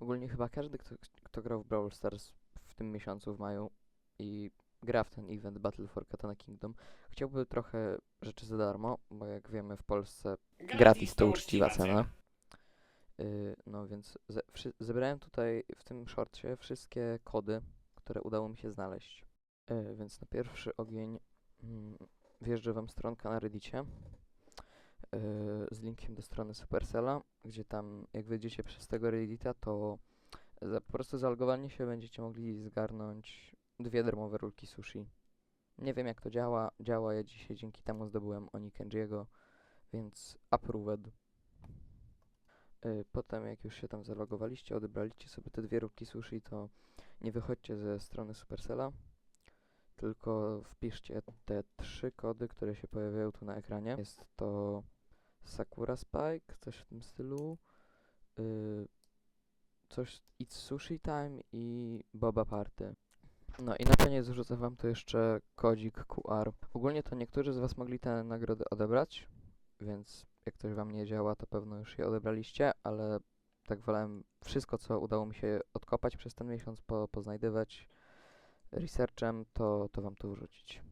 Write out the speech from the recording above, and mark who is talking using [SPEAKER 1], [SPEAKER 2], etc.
[SPEAKER 1] Ogólnie chyba każdy, kto, kto grał w Brawl Stars w tym miesiącu, w maju i gra w ten event Battle for Katana Kingdom, chciałby trochę rzeczy za darmo, bo jak wiemy w Polsce gratis to uczciwa cena. Y, no więc ze, wszy, zebrałem tutaj w tym shortcie wszystkie kody, które udało mi się znaleźć. Y, więc na pierwszy ogień mm, wjeżdżę wam stronka na Reddicie y, z linkiem do strony Supercella, gdzie tam jak wejdziecie przez tego Reddita, to za, po prostu zalogowanie się będziecie mogli zgarnąć dwie darmowe rulki sushi. Nie wiem jak to działa, działa, ja dzisiaj dzięki temu zdobyłem Oni Kenjiego, więc approved. Y, Potem jak już się tam zalogowaliście, odebraliście sobie te dwie rulki sushi, to nie wychodźcie ze strony Supercella, tylko wpiszcie te trzy kody, które się pojawiają tu na ekranie. Jest to Sakura Spike, coś w tym stylu, y, coś It's Sushi Time i Boba Party. No i na koniec wrzucę wam tu jeszcze kodzik QR. Ogólnie to niektórzy z was mogli te nagrody odebrać, więc jak coś wam nie działa, to pewno już je odebraliście, ale tak wolałem wszystko, co udało mi się odkopać przez ten miesiąc, po, poznajdywać researchem, to, to wam tu wrzucić.